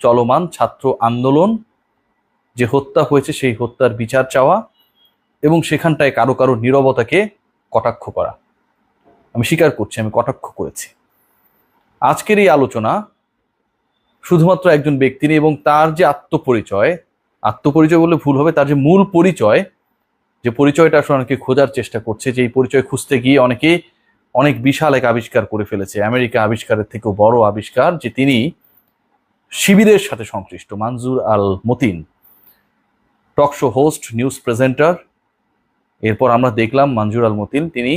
চলমান ছাত্র আন্দোলন, যে হত্যা হয়েছে সেই হত্যার বিচার চাওয়া এবং সেখানটায় কারও কারও নীরবতাকে কটাক্ষ করা। আমি স্বীকার করছি, আমি কটাক্ষ করেছি। আজকের এই আলোচনা শুধুমাত্র একজন ব্যক্তি নিয়ে এবং তার যে আত্মপরিচয় আত্মপরিচয় বললে ভুল হবে, তার যে মূল পরিচয়, যে পরিচয়টা আসলে অনেকে খোঁজার চেষ্টা করছে, যে এই পরিচয় খুঁজতে গিয়ে অনেকে অনেক বিশাল এক আবিষ্কার করে ফেলেছে। আমেরিকা আবিষ্কারের থেকেও বড় আবিষ্কার যে তিনি শিবিরের সাথে সংশ্লিষ্ট। Manzur Al Matin talk show host, news presenter. এরপর আমরা দেখলাম মঞ্জুর আল মতিন তিনি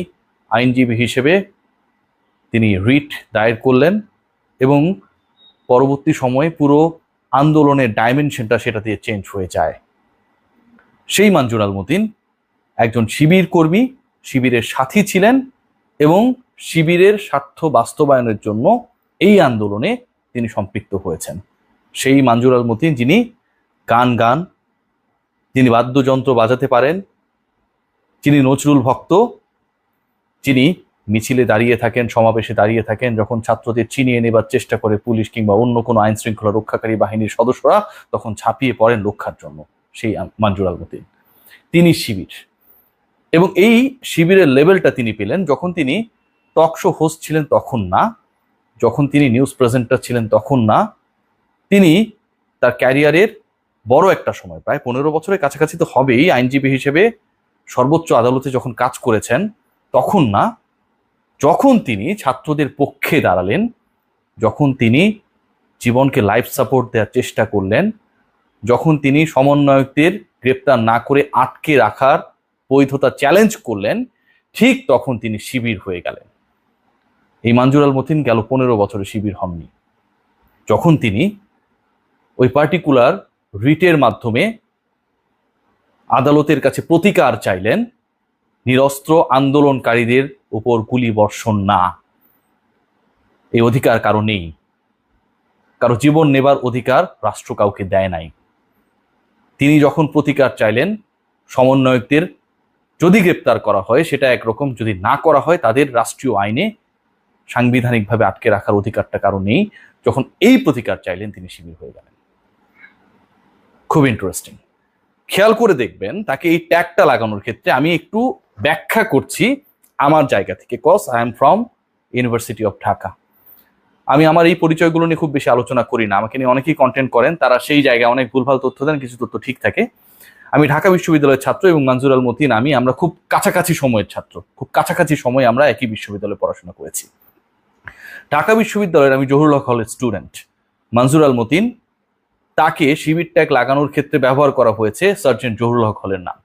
আইনজীবী হিসেবে তিনি রিট দায়ের করলেন এবং পরবর্তী সময়ে পুরো আন্দোলনের ডাইমেনশনটা সেটা দিয়ে চেঞ্জ হয়ে যায়। সেই মঞ্জুর আল মতিন একজন শিবির কর্মী, শিবিরের সাথী ছিলেন এবং শিবিরের স্বার্থ বাস্তবায়নের জন্য এই আন্দোলনে তিনি সম্পৃক্ত হয়েছেন। সেই মঞ্জুর আল মতিন যিনি গান গান, যিনি বাদ্যযন্ত্র বাজাতে পারেন, যিনি নজরুল ভক্ত, যিনি মিছিলে দাঁড়িয়ে থাকেন, সমাবেশে দাঁড়িয়ে থাকেন, যখন ছাত্রদের চিনিয়ে নেবার চেষ্টা করে পুলিশ কিংবা অন্য কোনো আইন শৃঙ্খলা রক্ষাকারী বাহিনীর সদস্যরা, তখন ছাপিয়ে পড়েন রক্ষার জন্য সেই মঞ্জুর আল মতিন। তিনি শিবির। এবং এই শিবিরের লেভেলটা তিনি পেলেন, যখন তিনি টক শো হোস্ট ছিলেন তখন না যখন তিনি নিউজ প্রেজেন্টার ছিলেন তখন না, তিনি তার ক্যারিয়ারের বড় একটা সময়, প্রায় পনেরো বছরের কাছাকাছি তো হবেই, আইনজীবী হিসেবে সর্বোচ্চ আদালতে যখন কাজ করেছেন, তখন না, যখন তিনি ছাত্রদের পক্ষে দাঁড়ালেন, যখন তিনি জীবনকে লাইফ সাপোর্ট দেওয়ার চেষ্টা করলেন, যখন তিনি সমন্বয়কদের গ্রেপ্তার না করে আটকে রাখার বৈধতা চ্যালেঞ্জ করলেন, ঠিক তখন তিনি শিবির হয়ে গেলেন। এই মানজুর আল মতিন গেল পনেরো বছরে শিবির হননি। যখন তিনি ওই পার্টিকুলার রিটের মাধ্যমে আদালতের কাছে প্রতিকার চাইলেন, নিরস্ত্র আন্দোলনকারীদের উপর গুলি বর্ষণ না। এই অধিকার কারও নেই। কারও জীবন নেবার অধিকার রাষ্ট্র কাউকে দেয় নাই। তিনি যখন প্রতিকার চাইলেন, সমন্বয়কদের যদি গ্রেপ্তার করা হয়, সেটা একরকম যদি না করা হয়, তাদের রাষ্ট্রীয় আইনে সাংবিধানিকভাবে আটকে রাখার অধিকারটা কারও নেই। যখন এই প্রতিকার চাইলেন, তিনি শিবির হয়ে গেলেন। খুব ইন্টারেস্টিং খেয়াল করে দেখবেন, তাকে এই ট্যাগটা লাগানোর ক্ষেত্রে আমি একটু ব্যাখ্যা করছি আমার জায়গা থেকে। Cause I am from university of Dhaka আমি আমার এই পরিচয়গুলো নিয়ে খুব বেশি আলোচনা করি না। আমাকে নিয়ে অনেকেই কন্টেন্ট করেন, তারা সেই জায়গায় অনেক ভুলভাল তথ্য দেন, কিছু তথ্য ঠিক থাকে। আমি ঢাকা বিশ্ববিদ্যালয়ের ছাত্র এবং মঞ্জুর আল মতিন, আমি, আমরা খুব কাছাকাছি সময়ের ছাত্র। খুব কাছাকাছি সময়ে আমরা একই বিশ্ববিদ্যালয়ে পড়াশোনা করেছি। ঢাকা বিশ্ববিদ্যালয়ের আমি জহুরুল হলের স্টুডেন্ট মঞ্জুর আল মতিন, তাকে শিবির ট্যাগ লাগানোর ক্ষেত্রে ব্যবহার করা হয়েছে সার্জেন্ট জহুরুল হক হলের নাম।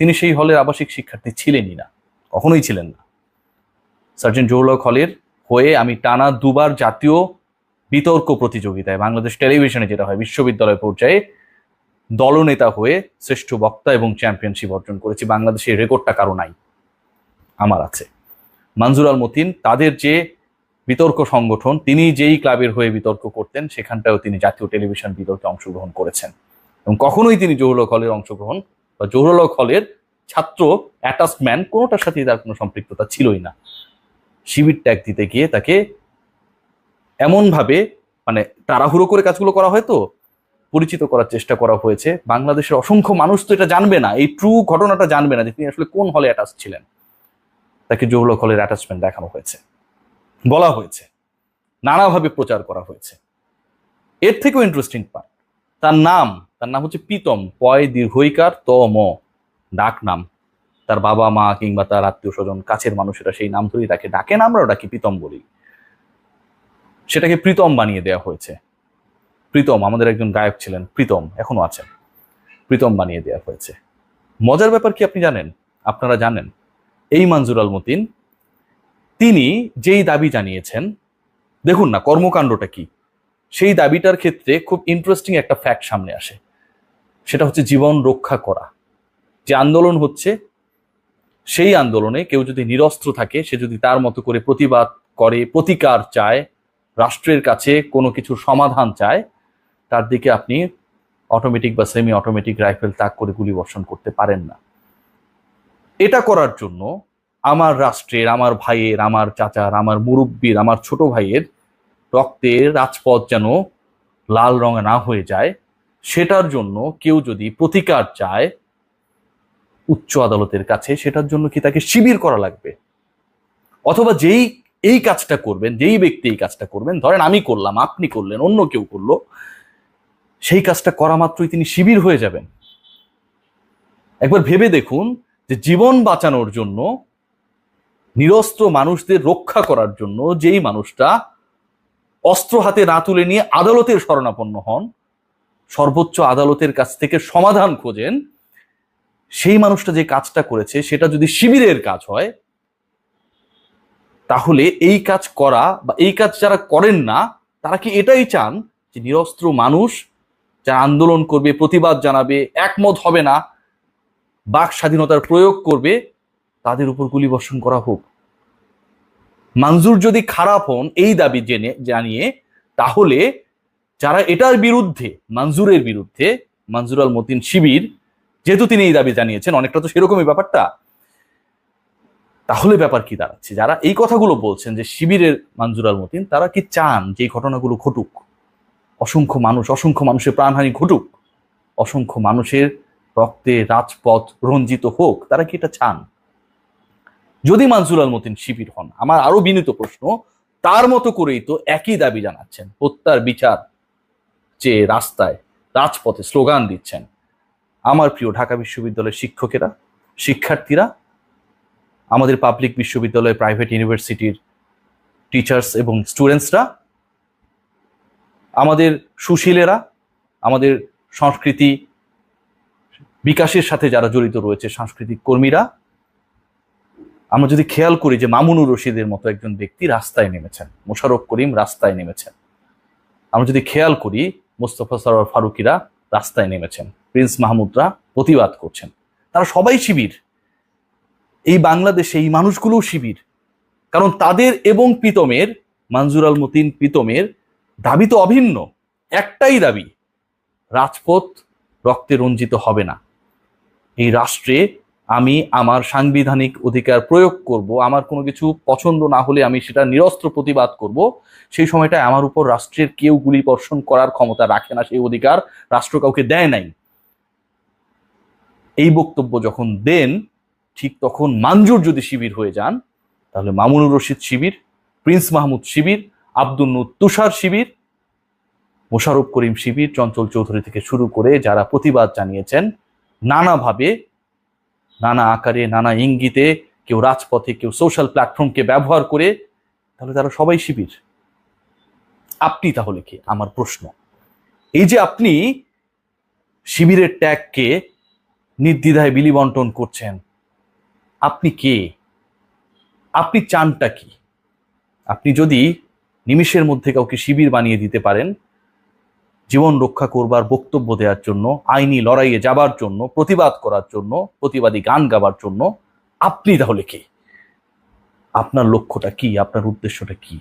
তিনি সেই হলের আবাসিক শিক্ষার্থী ছিলেনই না, কখনোই ছিলেন না। সার্জেন্ট জহুরুল হক হলের হয়ে আমি টানা দুবার জাতীয় বিতর্ক প্রতিযোগিতায়, বাংলাদেশ টেলিভিশনে যেটা হয়, বিশ্ববিদ্যালয় পর্যায়ে দলনেতা হয়ে শ্রেষ্ঠ বক্তা এবং চ্যাম্পিয়নশিপ অর্জন করেছি, বাংলাদেশের রেকর্ডটা কারও নাই, আমার আছে। মঞ্জুর আল মতিন, তাদের যে বিতর্ক সংগঠন তিনি যেই ক্লাবের হয়ে বিতর্ক করতেন সেখানটাও তিনি জাতীয় টেলিভিশন বিতর্কে অংশগ্রহণ করেছেন। এবং কখনোই তিনি জহুরুল হলের অংশগ্রহণ বা জহুরুল হলের ছাত্র অ্যাটাচমেন্ট কোনোটার সাথেই তার কোনো সম্পৃক্ততা ছিলই না। শিবির ট্যাগ দিতে গিয়ে তাকে এমনভাবে মানে তাড়াহুড়ো করে কাজগুলো করা হয় তো, পরিচিত করার চেষ্টা করা হয়েছে। বাংলাদেশের অসংখ্য মানুষ তো এটা জানবে না, এই ট্রু ঘটনাটা জানবে না যে তিনি আসলে কোন হলে অ্যাটাচ ছিলেন। তাকে জহুরুল হলের অ্যাটাচমেন্ট দেখানো হয়েছে। বলা হয়েছে, নানাভাবে প্রচার করা হয়েছে। এর থেকেও ইন্টারেস্টিং পার্ট তার নাম তার নাম হচ্ছে পিতম পয় দীর্ঘইকার ত ম ডাক নাম। তার বাবা, মা কিংবা তার আত্মীয় স্বজন, কাছের মানুষেরা সেই নাম ধরেই তাকে ডাকেন আমরাও ডাকি প্রীতম বলি। সেটাকে প্রীতম বানিয়ে দেওয়া হয়েছে। প্রীতম, আমাদের একজন গায়ক ছিলেন, প্রীতম, এখনও আছেন। প্রীতম বানিয়ে দেওয়া হয়েছে। মজার ব্যাপার কি আপনি জানেন? আপনারা জানেন, এই মঞ্জুর আল মতিন তিনি যেই দাবি জানিয়েছেন, দেখুন না কর্মকাণ্ডটা কি, সেই দাবিটার ক্ষেত্রে খুব ইন্টারেস্টিং একটা ফ্যাক্ট সামনে আসে। সেটা হচ্ছে জীবন রক্ষা করা। যে আন্দোলন হচ্ছে, সেই আন্দোলনে কেউ যদি নিরস্ত্র থাকে, সে যদি তার মতো করে প্রতিবাদ করে, প্রতিকার চায়, রাষ্ট্রের কাছে কোনো কিছুর সমাধান চায়, তার দিকে আপনি অটোমেটিক বা সেমি অটোমেটিক রাইফেল তাক করে গুলি বর্ষণ করতে পারেন না। এটা করার জন্য আমার রাষ্ট্রের, আমার ভাইয়ের, আমার চাচার, আমার মুরব্বীর, আমার ছোট ভাইয়ের রক্তের রাজপথ যেন লাল রঙে না হয়ে যায়, সেটার জন্য কেউ যদি প্রতিকার চায় উচ্চ আদালতের কাছে, সেটার জন্য কি তাকে শিবির করা লাগবে? অথবা যেই, এই কাজটা করবেন, যেই ব্যক্তি এই কাজটা করবেন, ধরেন আমি করলাম, আপনি করলেন, অন্য কেউ করল, সেই কাজটা করা মাত্রই তিনি শিবির হয়ে যাবেন। একবার ভেবে দেখুন যে জীবন বাঁচানোর জন্য নিরস্ত্র মানুষদের রক্ষা করার জন্য যেই মানুষটা অস্ত্র হাতে না তুলে নিয়ে আদালতের শরণাপন্ন হন, সর্বোচ্চ আদালতের কাছ থেকে সমাধান খোঁজেন, সেই মানুষটা যে কাজটা করেছে সেটা যদি শিবিরের কাজ হয়, তাহলে এই কাজ করা বা এই কাজ যারা করেন না, তারা কি এটাই চান যে নিরস্ত্র মানুষ যারা আন্দোলন করবে, প্রতিবাদ জানাবে, একমত হবে না, বাক স্বাধীনতার প্রয়োগ করবে তাদের উপর গুলিবর্ষণ করা হোক। মানজুর যদি খারাপ হন, এই দাবি জেনে, জানিয়ে, তাহলে যারা এটার বিরুদ্ধে, মঞ্জুরের বিরুদ্ধে, মঞ্জুর আল মতিন শিবির, যেহেতু তিনি এই দাবি জানিয়েছেন, অনেকটা তো সেরকমই ব্যাপারটা, তাহলে ব্যাপার কি দাঁড়াচ্ছে? যারা এই কথাগুলো বলছেন যে শিবিরের মঞ্জুর আল মতিন, তারা কি চান যে এই ঘটনাগুলো ঘটুক? অসংখ্য মানুষ, অসংখ্য মানুষের প্রাণহানি ঘটুক। অসংখ্য মানুষের রক্তে রাজপথ রঞ্জিত হোক, তারা কি এটা চান? যদি মানসুর আল মতিন শিবির হন, আমার আরও বিনীত প্রশ্ন, তার মতো করেই তো একই দাবি জানাচ্ছেন, হত্যার বিচার যে রাস্তায়, রাজপথে স্লোগান দিচ্ছেন। আমার প্রিয় ঢাকা বিশ্ববিদ্যালয়ের শিক্ষকেরা, শিক্ষার্থীরা, আমাদের পাবলিক বিশ্ববিদ্যালয় প্রাইভেট ইউনিভার্সিটির টিচার্স এবং স্টুডেন্টসরা, আমাদের সুশীলেরা, আমাদের সংস্কৃতি বিকাশের সাথে যারা জড়িত রয়েছে, সাংস্কৃতিক কর্মীরা আমরা যদি খেয়াল করি যে মামুনুর রশিদের মতো একজন ব্যক্তি রাস্তায় নেমেছেন মোশারফ করিম রাস্তায় নেমেছেন। আমরা যদি খেয়াল করি, মোস্তফা সরোয়ার ফারুকিরা রাস্তায় নেমেছেন, প্রিন্স মাহমুদরা প্রতিবাদ করছেন। তারা সবাই শিবির। এই বাংলাদেশে এই মানুষগুলোও শিবির। কারণ তাদের এবং পিতমের মানজুর আল মতিন পিতমের দাবি তো অভিন্ন। একটাই দাবি, রাজপথ রক্তে রঞ্জিত হবে না। এই রাষ্ট্রে আমি আমার সাংবিধানিক অধিকার প্রয়োগ করব, আমার কোনো কিছু পছন্দ না হলে আমি সেটা নিরস্ত্র প্রতিবাদ করব, সেই সময়টায় আমার উপর রাষ্ট্রের কেউ গুলি বর্ষণ করার ক্ষমতা রাখে না, সেই অধিকার রাষ্ট্র কাউকে দেয় নাই। এই বক্তব্য যখন দেন, ঠিক তখন মানজুর যদি শিবির হয়ে যান, তাহলে মামুনুর রশিদ শিবির, প্রিন্স মাহমুদ শিবির, আব্দুল তুষার শিবির মোশারফ করিম শিবির, চঞ্চল চৌধুরী থেকে শুরু করে যারা প্রতিবাদ জানিয়েছেন, নানাভাবে নানা আকারে, নানা ইঙ্গিতে কেউ রাজপথে, কেউ সোশ্যাল প্ল্যাটফর্মকে ব্যবহার করে তাহলে তারা সবাই শিবির। আপনি তাহলে কে? আমার প্রশ্ন। এই যে আপনি শিবিরের ট্যাগকে নির্দ্বিধায় বিলি বন্টন করছেন, আপনি কে? আপনি চানটা কি? আপনি যদি নিমিষের মধ্যে কাউকে শিবির বানিয়ে দিতে পারেন জীবন রক্ষা করবার বক্তব্য দেওয়ার জন্য, আইনি লড়াইয়ে যাবার জন্য, প্রতিবাদ করার জন্য, প্রতিবাদী গান গাবার জন্য, আপনি তাহলে কে? আপনার লক্ষ্যটা কি? আপনার উদ্দেশ্যটা কি?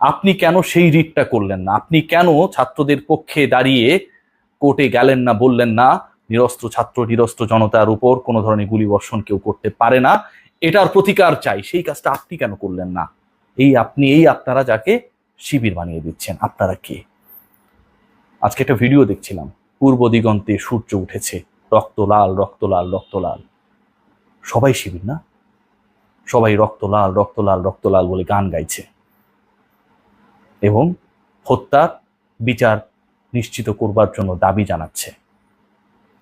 আপনি কেন সেই রিটটা করলেন না? আপনি কেন ছাত্রদের পক্ষে দাঁড়িয়ে কোর্টে গেলেন না, বললেন না, নিরস্ত্র ছাত্র, নিরস্ত্র জনতার উপর কোনো ধরনের গুলি বর্ষণ কেউ করতে পারে না? এটার প্রতিকার চাই। সেই কাজটা আপনি কেন করলেন না? এই আপনি, এই আপনারা যাকে শিবির বানিয়ে দিচ্ছেন, আপনারা কে? আজকে একটা ভিডিও দেখছিলাম। পূর্ব দিগন্তে সূর্য উঠেছে। রক্ত লাল রক্ত লাল রক্ত লাল। সবাই শিবির না? সবাই রক্ত লাল রক্ত লাল রক্ত লাল বলে গান গাইছে। এবং হত্যার বিচার নিশ্চিত করবার জন্য দাবি জানাচ্ছে।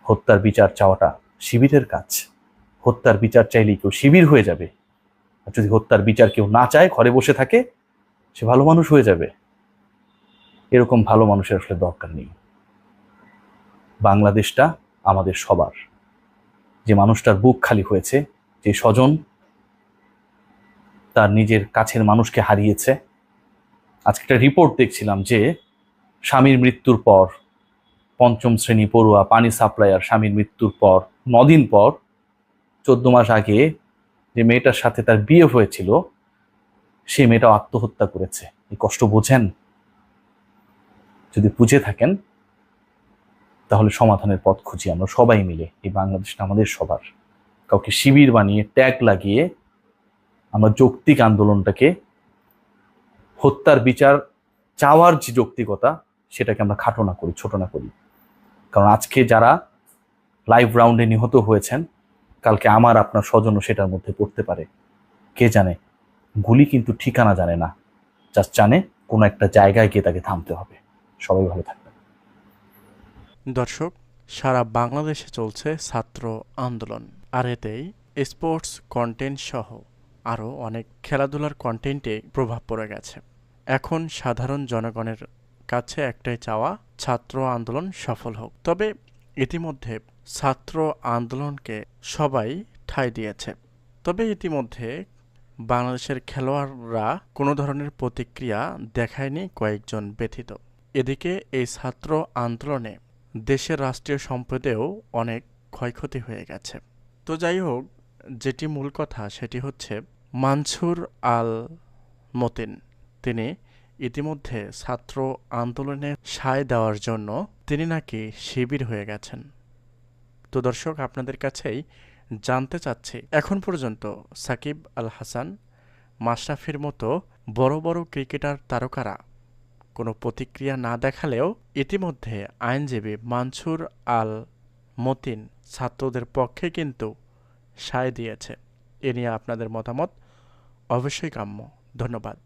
হত্যার বিচার চাওয়াটা শিবিরের কাজ। হত্যার বিচার চাইলেই কেউ শিবির হয়ে যাবে। আর যদি হত্যার বিচার কেউ না চায়, ঘরে বসে থাকে, সে ভালো মানুষ হয়ে যাবে। এরকম ভালো মানুষের আসলে দরকার নেই। বাংলাদেশটা আমাদের সবার। যে মানুষটার বুক খালি হয়েছে, যে স্বজন তার নিজের কাছের মানুষকে হারিয়েছে। আজকে একটা রিপোর্ট দেখছিলাম যে স্বামীর মৃত্যুর পর, পঞ্চম শ্রেণি পড়ুয়া পানি সাপ্লায়ার স্বামীর মৃত্যুর পর, নদিন পর, চোদ্দ মাস আগে যে মেয়েটার সাথে তার বিয়ে হয়েছিল, সে মেয়েটাও আত্মহত্যা করেছে। এই কষ্ট বোঝেন? যদি বুঝে থাকেন, তাহলে সমাধানের পথ খুঁজি আমরা সবাই মিলে। এই বাংলাদেশটা আমাদের সবার। কাউকে শিবির বানিয়ে, ট্যাগ লাগিয়ে আমরা যৌক্তিক আন্দোলনটাকে হত্যার বিচার চাওয়ার যে যৌক্তিকতা, সেটাকে আমরা খাটো না করি ছোট না করি। কারণ আজকে যারা লাইভ রাউন্ডে নিহত হয়েছেন, কালকে আমার, আপনার স্বজনও সেটার মধ্যে পড়তে পারে। কে জানে? গুলি কিন্তু ঠিকানা জানে না। জাস্ট জানে কোনো একটা জায়গায় গিয়ে তাকে থামতে হবে। সবাই ভালো থাকবেন। দর্শক, সারা বাংলাদেশে চলছে ছাত্র আন্দোলন, আর এতেই স্পোর্টস কন্টেন্ট সহ আরও অনেক খেলাধুলার কন্টেন্টে প্রভাব পড়ে গেছে। এখন সাধারণ জনগণের কাছে একটাই চাওয়া, ছাত্র আন্দোলন সফল হোক। তবে ইতিমধ্যে ছাত্র আন্দোলনকে সবাই ঠাঁই দিয়েছে। তবে ইতিমধ্যে বাংলাদেশের খেলোয়াড়রা কোনো ধরনের প্রতিক্রিয়া দেখায়নি কয়েকজন ব্যথিত এদিকে এই ছাত্র আন্দোলনে দেশের রাষ্ট্রীয় সম্পদেও অনেক ক্ষয়ক্ষতি হয়ে গেছে। তো যাই হোক, যেটি মূল কথা সেটি হচ্ছে মানসুর আল মতিন। তিনি ইতিমধ্যে ছাত্র আন্দোলনে সায় দেওয়ার জন্য তিনি নাকি শিবির হয়ে গেছেন। তো দর্শক, আপনাদের কাছেই জানতে চাচ্ছি, এখন পর্যন্ত সাকিব আল হাসান, মাশরাফির মতো বড় বড় ক্রিকেটার তারকারা কোনো প্রতিক্রিয়া না দেখালেও ইতিমধ্যে আইনজীবী মানসুর আল মতিন ছাত্রদের পক্ষে কিন্তু সায় দিয়েছে। এ নিয়ে আপনাদের মতামত অবশ্যই কাম্য। ধন্যবাদ।